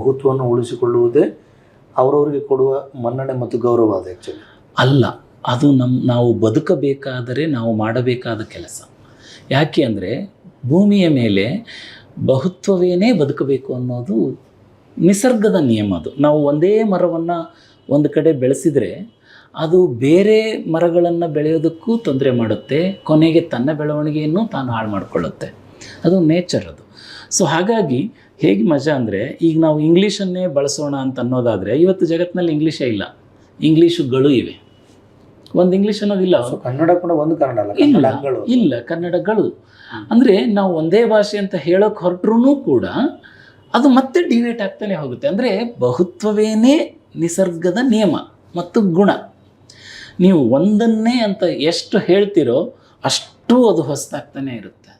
ಬಹುತ್ವವನ್ನು ಉಳಿಸಿಕೊಳ್ಳುವುದೇ ಅವರವರಿಗೆ ಕೊಡುವ ಮನ್ನಣೆ ಮತ್ತು ಗೌರವ ಅದು ಆ್ಯಕ್ಚುಲಿ ಅಲ್ಲ, ಅದು ನಮ್ಮ ನಾವು ಬದುಕಬೇಕಾದರೆ ನಾವು ಮಾಡಬೇಕಾದ ಕೆಲಸ. ಯಾಕೆ ಅಂದರೆ ಭೂಮಿಯ ಮೇಲೆ ಬಹುತ್ವವೇನೇ ಬದುಕಬೇಕು ಅನ್ನೋದು ನಿಸರ್ಗದ ನಿಯಮ ಅದು. ನಾವು ಒಂದೇ ಮರವನ್ನು ಒಂದು ಕಡೆ ಬೆಳೆಸಿದರೆ ಅದು ಬೇರೆ ಮರಗಳನ್ನು ಬೆಳೆಯೋದಕ್ಕೂ ತೊಂದರೆ ಮಾಡುತ್ತೆ, ಕೊನೆಗೆ ತನ್ನ ಬೆಳವಣಿಗೆಯನ್ನು ತಾನು ಹಾಳು ಮಾಡಿಕೊಳ್ಳುತ್ತೆ. ಅದು ನೇಚರ್ ಅದು. ಸೊ ಹಾಗಾಗಿ ಹೇಗೆ ಮಜಾ ಅಂದರೆ ಈಗ ನಾವು ಇಂಗ್ಲೀಷನ್ನೇ ಬಳಸೋಣ ಅಂತ ಅನ್ನೋದಾದರೆ ಇವತ್ತು ಜಗತ್ತಿನಲ್ಲಿ ಇಂಗ್ಲೀಷೇ ಇಲ್ಲ. ಇಂಗ್ಲೀಷುಗಳು ಇವೆ. ಒಂದು ಇಂಗ್ಲೀಷ್ ಅನ್ನೋದಿಲ್ಲ. ಕನ್ನಡ ಕೂಡ ಒಂದು ಕನ್ನಡ ಅಲ್ಲ ಇಲ್ಲ ಕನ್ನಡಗಳು ಇಲ್ಲ ಕನ್ನಡಗಳು. ಅಂದರೆ ನಾವು ಒಂದೇ ಭಾಷೆ ಅಂತ ಹೇಳೋಕೆ ಹೊರಟ್ರೂ ಕೂಡ ಅದು ಮತ್ತೆ ಡಿವೇಟ್ ಆಗ್ತಾನೆ ಹೋಗುತ್ತೆ. ಅಂದರೆ ಬಹುತ್ವವೇನೇ ನಿಸರ್ಗದ ನಿಯಮ ಮತ್ತು ಗುಣ. ನೀವು ಒಂದನ್ನೇ ಅಂತ ಎಷ್ಟು ಹೇಳ್ತಿರೋ ಅಷ್ಟು ಅದು ಹೊಸದಾಗ್ತಾನೆ ಇರುತ್ತೆ.